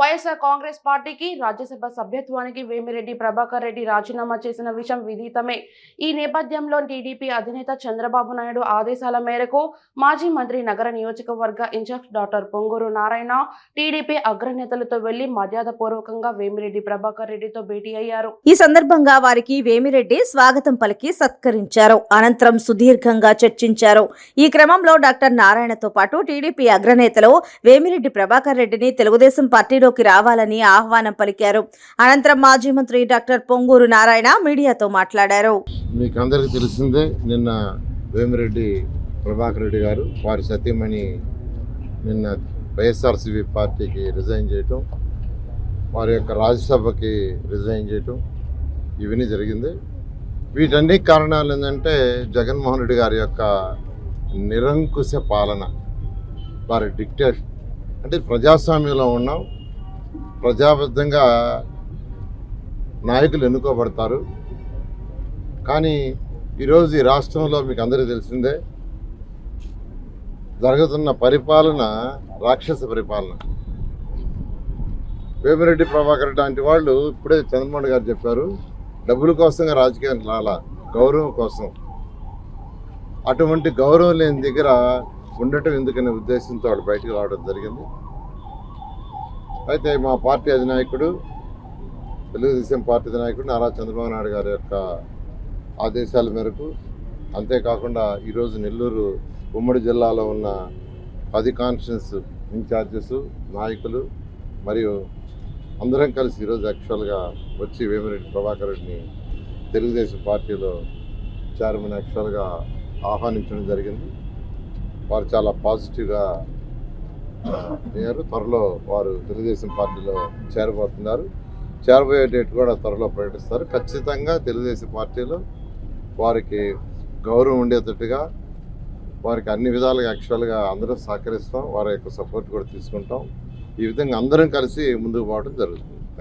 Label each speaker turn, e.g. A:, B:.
A: వైఎస్ఆర్ కాంగ్రెస్ పార్టీకి రాజ్యసభ సభ్యత్వానికి వేమిరెడ్డి ప్రభాకర్ రెడ్డి రాజీనామా చేసిన విషయం విదితమే. ఈ నేపథ్యంలో టీడీపీ అధినేత చంద్రబాబు నాయుడు ఆదేశాల మేరకు మాజీ మంత్రి నగర నియోజకవర్గ incharge doctor Ponguru Narayana TDP అగ్రనేతలతో వెళ్ళి మర్యాదపూర్వకంగా వేమిరెడ్డి ప్రభాకర్ రెడ్డితో భేటీ అయ్యారు.
B: ఈ సందర్భంగా వారికి వేమిరెడ్డి స్వాగతం పలికి సత్కరించారు. అనంతరం సుదీర్ఘంగా చర్చించారు. ఈ క్రమంలో డాక్టర్ నారాయణతో పాటు టీడీపీ అగ్రనేతలు వేమిరెడ్డి ప్రభాకర్ రెడ్డిని తెలుగుదేశం పార్టీలో పార్టీలోకి రావాలని ఆహ్వానం పలికారు. అనంతరం మాజీ మంత్రి డాక్టర్ పొంగూరు నారాయణ మీడియాతో మాట్లాడారు.
C: మీకు అందరికీ తెలిసిందే నిన్న వేమిరెడ్డి ప్రభాకర్ రెడ్డి గారు వారి సత్యమణి నిన్న వైఎస్ఆర్సీపీ పార్టీకి రిజైన్ చేయటం వారి యొక్క రాజ్యసభకి రిజైన్ చేయటం ఇవన్నీ జరిగింది. వీటన్ని కారణాలు ఏంటంటే జగన్మోహన్ రెడ్డి గారి యొక్క నిరంకుశ పాలన వారి డిక్టేషన్ అంటే ప్రజాస్వామ్యంలో ఉన్నాం ప్రజాబద్ధంగా నాయకులు ఎన్నుకోబడతారు. కానీ ఈరోజు ఈ రాష్ట్రంలో మీకు అందరికీ తెలిసిందే జరుగుతున్న పరిపాలన రాక్షస పరిపాలన. వేమిరెడ్డి ప్రభాకర్ లాంటి వాళ్ళు ఇప్పుడే చంద్రబాబు గారు చెప్పారు డబ్బుల కోసంగా రాజకీయానికి రాలా గౌరవం కోసం. అటువంటి గౌరవం లేని దగ్గర ఉండటం ఎందుకనే ఉద్దేశంతో వాడు బయటకు రావడం జరిగింది. అయితే మా పార్టీ అధినాయకుడు తెలుగుదేశం పార్టీ అధినాయకుడు నారా చంద్రబాబు నాయుడు గారి యొక్క ఆదేశాల మేరకు అంతేకాకుండా ఈరోజు నెల్లూరు ఉమ్మడి జిల్లాలో ఉన్న పది కాన్స్టిట్యూన్స్ ఇన్ఛార్జెస్ నాయకులు మరియు అందరం కలిసి ఈరోజు యాక్చువల్గా వచ్చి వేమిరెడ్డి ప్రభాకర్ రెడ్డిని తెలుగుదేశం పార్టీలో చైర్మన్ యాక్చువల్గా ఆహ్వానించడం జరిగింది. వారు చాలా పాజిటివ్గా అయ్యారు. త్వరలో వారు తెలుగుదేశం పార్టీలో చేరబోతున్నారు. చేరబోయే డేట్ కూడా త్వరలో ప్రకటిస్తారు. ఖచ్చితంగా తెలుగుదేశం పార్టీలో వారికి గౌరవం ఉండేటట్టుగా వారికి అన్ని విధాలుగా యాక్చువల్గా అందరం సహకరిస్తాం. వారి యొక్క సపోర్ట్ కూడా తీసుకుంటాం. ఈ విధంగా అందరం కలిసి ముందుకు పోవడం జరుగుతుంది.